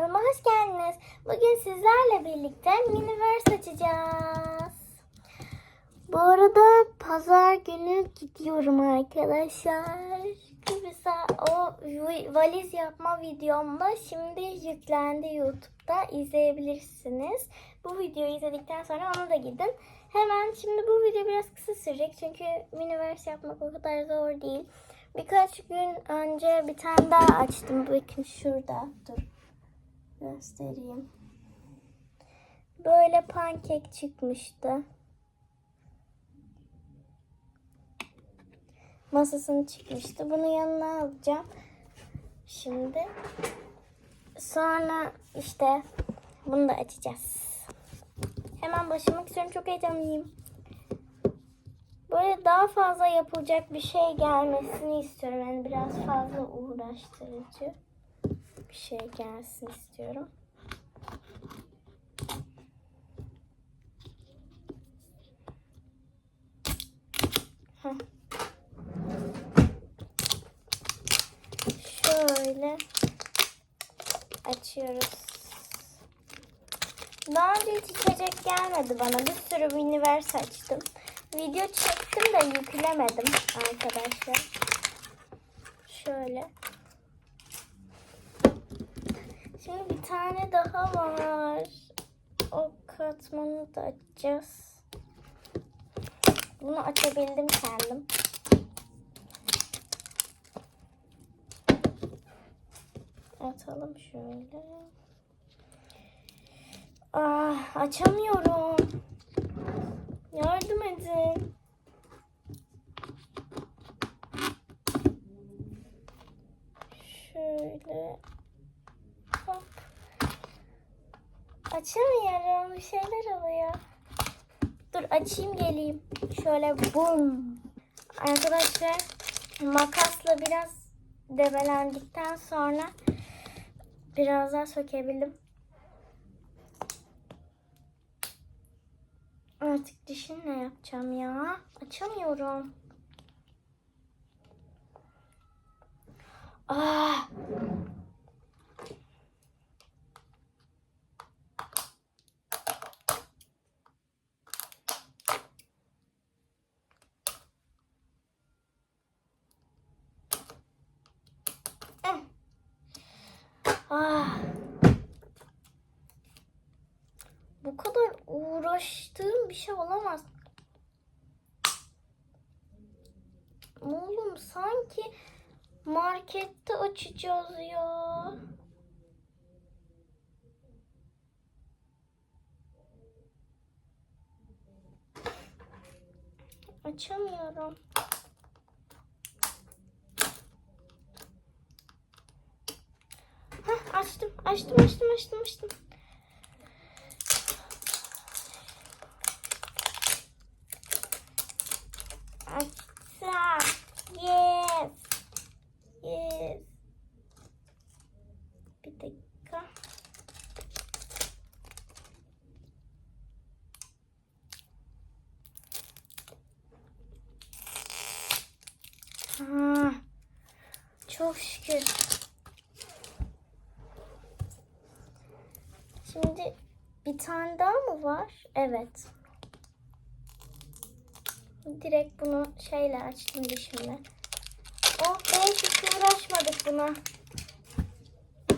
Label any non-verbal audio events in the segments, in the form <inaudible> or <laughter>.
kanalıma hoş geldiniz. Bugün sizlerle birlikte Miniverse açacağız. Bu arada pazar günü gidiyorum arkadaşlar. Kıbrıs'a o valiz yapma videomda şimdi yüklendi YouTube'da izleyebilirsiniz. Bu videoyu izledikten sonra onu da gidin. Hemen şimdi bu video biraz kısa sürecek çünkü Miniverse yapmak o kadar zor değil. Birkaç gün önce bir tane daha açtım. Bakın şurada. Dur. Göstereyim. Böyle pankek çıkmıştı. Masasını çıkmıştı. Bunu yanına alacağım. Şimdi. Sonra işte bunu da açacağız. Hemen başlamak istiyorum. Çok heyecanlıyım. Böyle daha fazla yapılacak bir şey gelmesini istiyorum. Yani biraz fazla uğraştırıcı bir şey gelsin istiyorum. Şöyle açıyoruz. Daha önce hiç içecek gelmedi bana. Bir sürü Universe açtım. Video çektim de yüklemedim arkadaşlar. Şöyle. Şimdi bir tane daha var. O katmanı da açacağız. Bunu açabildim kendim. Atalım şöyle. Ah, açamıyorum. Yardım edin. Şöyle. Hop. Açamıyorum. Bir şeyler oluyor. Dur açayım geleyim. Şöyle bum. Arkadaşlar makasla biraz debelendikten sonra biraz daha sökebildim. Artık dişini ne yapacağım ya? Açamıyorum. Ah. Ah. Bu kadar uğraştığım bir şey olamaz. Oğlum sanki markette açacağız ya. Açamıyorum. Açtım, açtım, açtım, açtım, açtım. Açsa. Yes. Yes. Bir dakika. Ha, çok şükür. Şimdi bir tane daha mı var? Evet. Direkt bunu şeyle açtım dişimle. Oh be hiç uğraşmadık buna.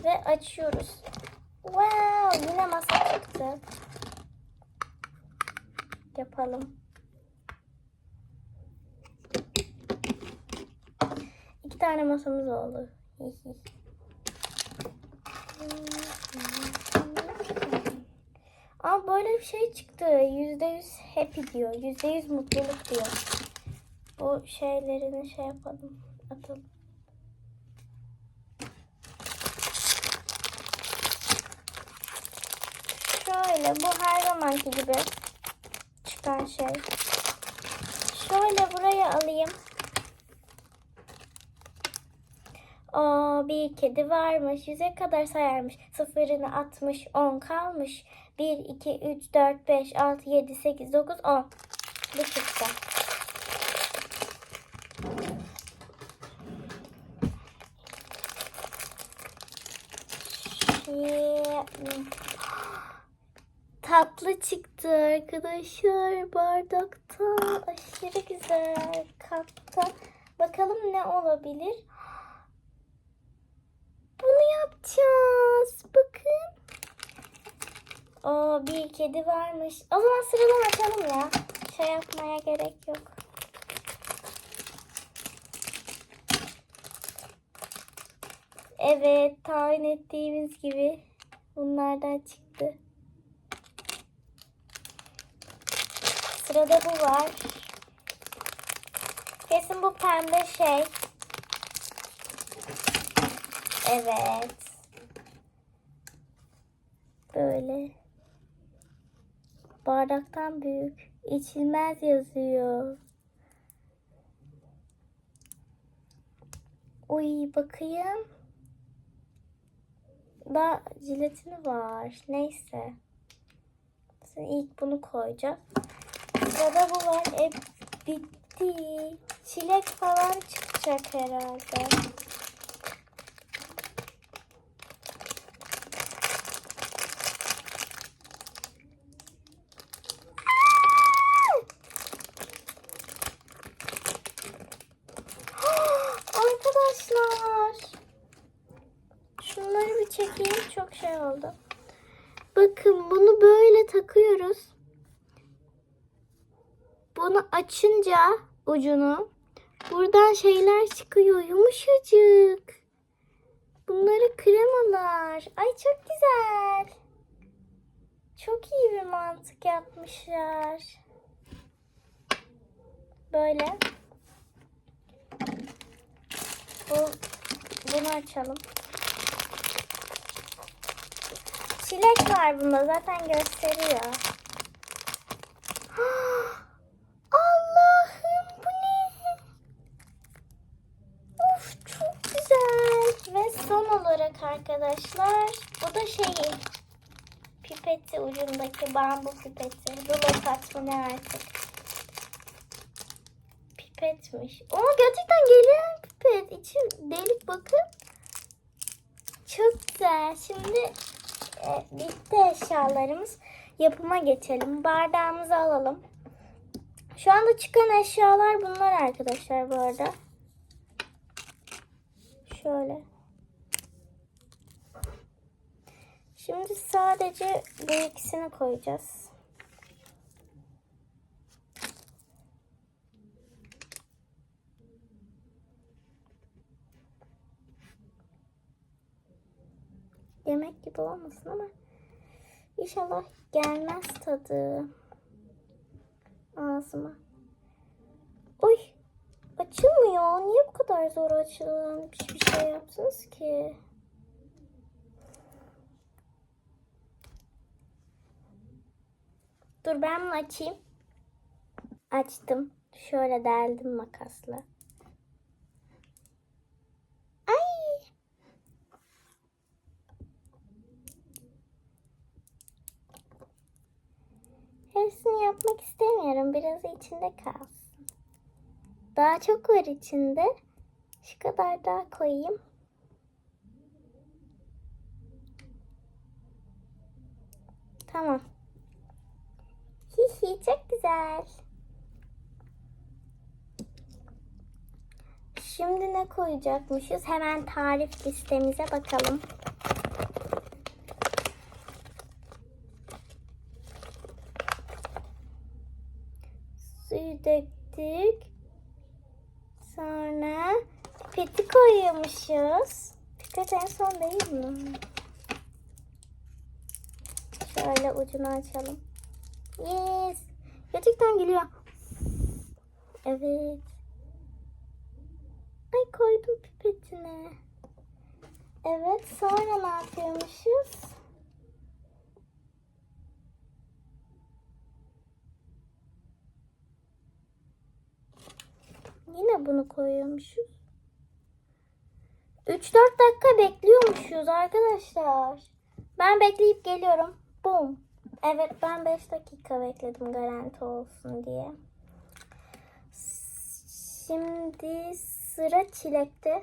Ve açıyoruz. Wow yine masa çıktı. Yapalım. İki tane masamız oldu. Aa böyle bir şey çıktı. Yüzde yüz happy diyor. Yüzde yüz mutluluk diyor. Bu şeylerini şey yapalım. Atalım. Şöyle bu her zamanki gibi çıkan şey. Şöyle buraya alayım. Aa, bir kedi varmış. Yüze kadar sayarmış. Sıfırını atmış. On kalmış. 1, 2, 3, 4, 5, 6, 7, 8, 9, 10. Bu çıktı. Tatlı çıktı arkadaşlar bardakta. Aşırı güzel kapta. Bakalım ne olabilir? Bunu yapacağız. Bakın. Oo bir kedi varmış. O zaman sıradan açalım ya. Şey yapmaya gerek yok. Evet tahmin ettiğimiz gibi bunlardan çıktı. Sırada bu var. Kesin bu pembe şey. Evet. Böyle. Bardaktan büyük. İçilmez yazıyor. Uy bakayım. Da jiletini var. Neyse. Sen ilk bunu koyacağım. Sırada bu var. E bitti. Çilek falan çıkacak herhalde. Arkadaşlar. Şunları bir çekeyim. Çok şey oldu. Bakın bunu böyle takıyoruz. Bunu açınca ucunu buradan şeyler çıkıyor yumuşacık. Bunları kremalar. Ay çok güzel. Çok iyi bir mantık yapmışlar. Böyle. Bu, bunu açalım. Çilek var bunda zaten gösteriyor. <gasps> Allah'ım bu ne? Of çok güzel. Ve son olarak arkadaşlar bu da şeyi pipeti ucundaki bambu pipeti. Rulo mı ne artık. Pipetmiş. Ama gerçekten gelen pipet. İçi delik bakın. Çok güzel. Şimdi e, bitti eşyalarımız. Yapıma geçelim. Bardağımızı alalım. Şu anda çıkan eşyalar bunlar arkadaşlar bu arada. Şöyle. Şimdi sadece bu ikisini koyacağız. Yemek gibi olmasın ama inşallah gelmez tadı ağzıma. Oy açılmıyor. Niye bu kadar zor açılan bir şey yaptınız ki? Dur ben bunu açayım. Açtım. Şöyle deldim makasla. Ay! Hepsini yapmak istemiyorum. Birazı içinde kalsın. Daha çok var içinde. Şu kadar daha koyayım. Tamam. Güzel. Şimdi ne koyacakmışız? Hemen tarif listemize bakalım. Suyu döktük. Sonra pipeti koyuyormuşuz. Pipet en son değil mi? Şöyle ucunu açalım. Gerçekten geliyor. Evet. Ay koydum pipetine. Evet sonra ne yapıyormuşuz? Yine bunu koyuyormuşuz. 3-4 dakika bekliyormuşuz arkadaşlar. Ben bekleyip geliyorum. Boom. Evet ben 5 dakika bekledim garanti olsun diye. Şimdi sıra çilekte.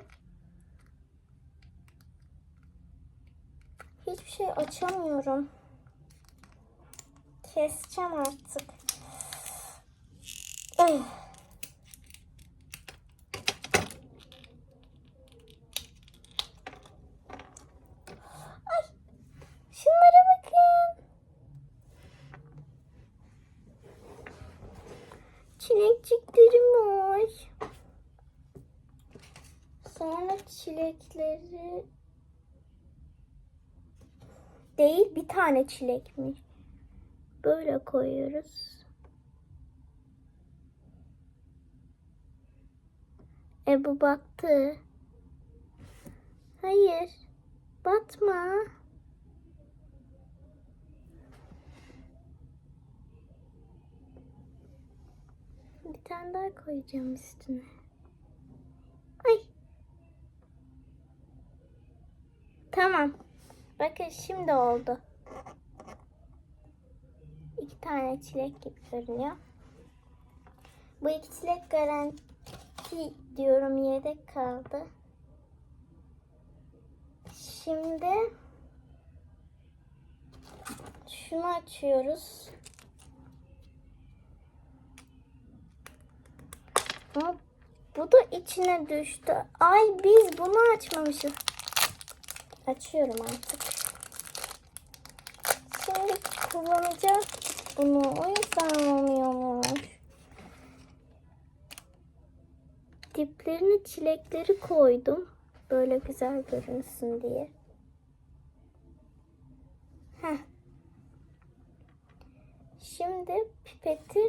hiçbir şey açamıyorum. Keseceğim artık. Eh. Ay, şunlara bakın. Çilekçiklerim var. Sonra çilekleri değil bir tane çilekmiş. Böyle koyuyoruz. E bu battı. Hayır. Batma. Bir tane daha koyacağım üstüne. Ay. Tamam. Bakın şimdi oldu. İki tane çilek gibi görünüyor. Bu iki çilek garanti diyorum yedek kaldı. Şimdi şunu açıyoruz. Ama bu da içine düştü. Ay biz bunu açmamışız. Açıyorum artık. Şimdi kullanacağız bunu. O yüzden olmuyormuş. Diplerine çilekleri koydum. Böyle güzel görünsün diye. Heh. Şimdi pipeti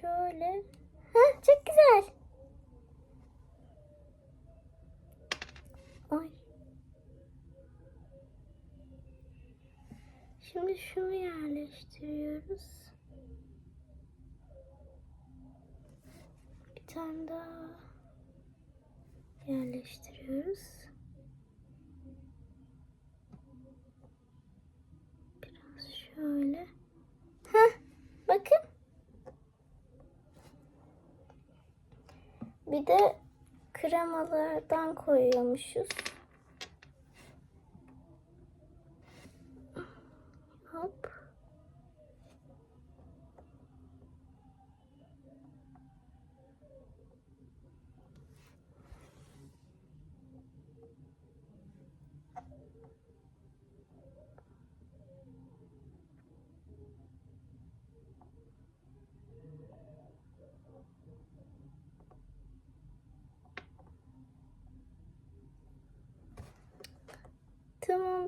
şöyle. Heh, çok güzel. Ay. Şimdi şunu yerleştiriyoruz. Bir tane daha yerleştiriyoruz. Biraz şöyle. Heh, bakın. Bir de kremalardan koyuyormuşuz. Hop.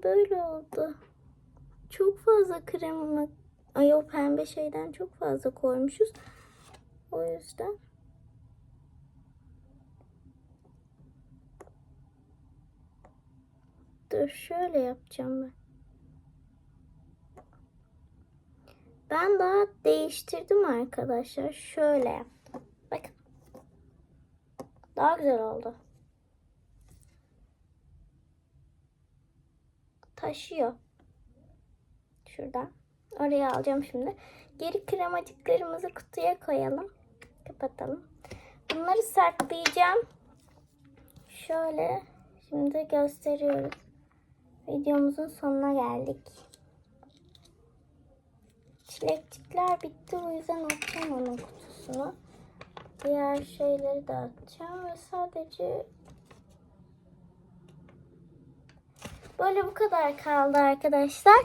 Böyle oldu. Çok fazla krema, ay pembe şeyden çok fazla koymuşuz. O yüzden. Dur şöyle yapacağım ben. Ben daha değiştirdim arkadaşlar. Şöyle yaptım. Bakın. Daha güzel oldu. Taşıyor. Şuradan. Oraya alacağım şimdi. Geri kremacıklarımızı kutuya koyalım. Kapatalım. Bunları saklayacağım. Şöyle. Şimdi gösteriyoruz. Videomuzun sonuna geldik. Çilekçikler bitti. O yüzden atacağım onun kutusunu. Diğer şeyleri de atacağım. Ve sadece Böyle bu kadar kaldı arkadaşlar.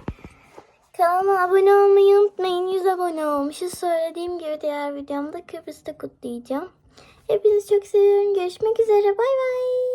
Kanalıma abone olmayı unutmayın. 100 abone olmuşuz. Söylediğim gibi diğer videomda Kıbrıs'ta kutlayacağım. Hepinizi çok seviyorum. Görüşmek üzere. Bay bay.